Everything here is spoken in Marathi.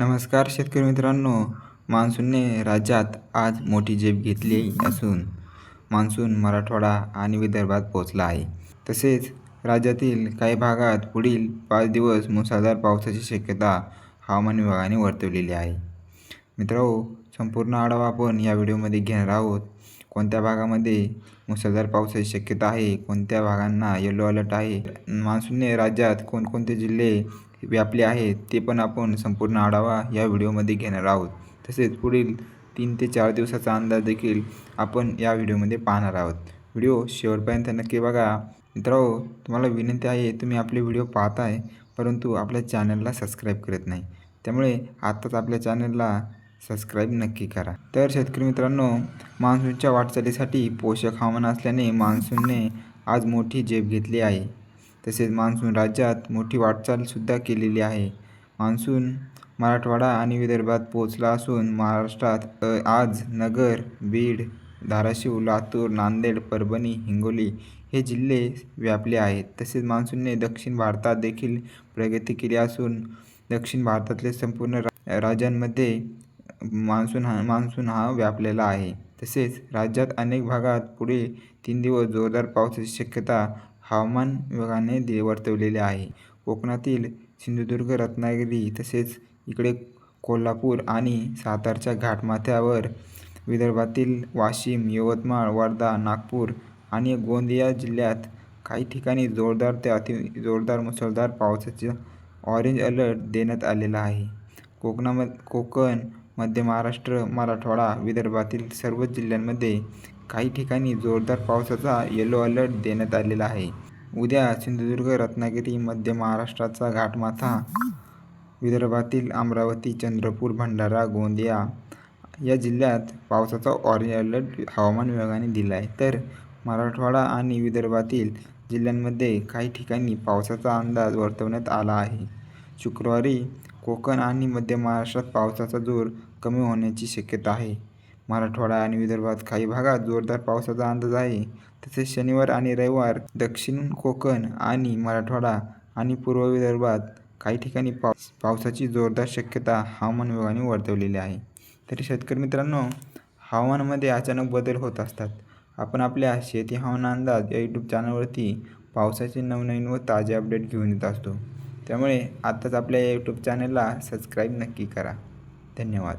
नमस्कार शेतकरी मित्रांनो. मान्सूनने राज्यात आज मोठी झेप घेतली असून मान्सून मराठवाडा आणि विदर्भात पोहोचला आहे. तसेच राज्यातील काही भागात पुढील पाच दिवस मुसळधार पावसाची शक्यता हवामान विभागाने वर्तवलेली आहे. मित्रांनो संपूर्ण आढावा आपण या व्हिडिओमध्ये घेणार आहोत. कोणत्या भागामध्ये मुसळधार पावसाची शक्यता आहे? कोणत्या भागांना येलो अलर्ट आहे? मान्सूनने राज्यात कोणकोणते जिल्हे व्यापले आहेत ते पण आपण संपूर्ण आढावा या व्हिडिओमध्ये घेणार आहोत. तसेच पुढील तीन ते चार दिवसाचा अंदाज देखील आपण या व्हिडिओमध्ये पाहणार आहोत. व्हिडिओ शेवटपर्यंत नक्की बघा. मित्रांनो तुम्हाला विनंती आहे तुम्ही आपले व्हिडिओ पाहताय परंतु आपल्या चॅनलला सबस्क्राईब करत नाही. त्यामुळे आत्ताच आपल्या चॅनलला सबस्क्राईब नक्की करा. तर शेतकरी मित्रांनो मान्सूनच्या वाटचालीसाठी पोषक हवामान असल्याने मान्सूनने आज मोठी झेप घेतली आहे. तसेच मान्सून राज्यात मोठी वाटचालसुद्धा केलेली आहे. मान्सून मराठवाडा आणि विदर्भात पोहोचला असून महाराष्ट्रात आज नगर बीड धाराशिव लातूर नांदेड परभणी हिंगोली हे जिल्हे व्यापले आहेत. तसेच मान्सूनने दक्षिण भारतात देखील प्रगती केली असून दक्षिण भारतातले संपूर्ण राज्यांमध्ये मान्सून हा मान्सून हा व्यापलेला आहे. तसेच राज्यात अनेक भागात पुढे तीन दिवस जोरदार पावसाची शक्यता हवामान विभागाने दे वर्तवलेले आहे. कोकणातील सिंधुदुर्ग रत्नागिरी तसेच इकडे कोल्हापूर आणि सातारच्या घाटमाथ्यावर विदर्भातील वाशिम यवतमाळ वर्धा नागपूर आणि गोंदिया जिल्ह्यात काही ठिकाणी जोरदार ते अति जोरदार मुसळधार पावसाचा ऑरेंज अलर्ट देण्यात आलेला आहे. कोकणामध्ये कोकण मध्य महाराष्ट्र मराठवाडा विदर्भातील सर्वच जिल्ह्यांमध्ये काही ठिकाणी जोरदार पावसाचा येलो अलर्ट देण्यात आलेला आहे. उद्या सिंधुदुर्ग रत्नागिरी मध्य महाराष्ट्राचा घाटमाथा विदर्भातील अमरावती चंद्रपूर भंडारा गोंदिया या जिल्ह्यात पावसाचा ऑरेंज अलर्ट हवामान विभागाने दिला आहे. तर मराठवाडा आणि विदर्भातील जिल्ह्यांमध्ये काही ठिकाणी पावसाचा अंदाज वर्तवण्यात आला आहे. शुक्रवारी कोकण आणि मध्य महाराष्ट्रात पावसाचा जोर कमी होण्याची शक्यता आहे. मराठवाडा आणि विदर्भात काही भागात जोरदार पावसाचा अंदाज आहे. तसेच शनिवार आणि रविवार दक्षिण कोकण आणि मराठवाडा आणि पूर्व विदर्भात काही ठिकाणी पावस पावसाची जोरदार शक्यता हवामान विभागाने वर्तवलेली आहे. तरी शेतकरी मित्रांनो हवामानामध्ये अचानक बदल होत असतात. आपण आपल्या शेती हवामान अंदाज या यूट्यूब चॅनलवरती पावसाचे नवनवीन व ताजे अपडेट घेऊन येत असतो. त्यामुळे आत्ताच आपल्या या यूट्यूब चॅनलला सबस्क्राईब नक्की करा. धन्यवाद.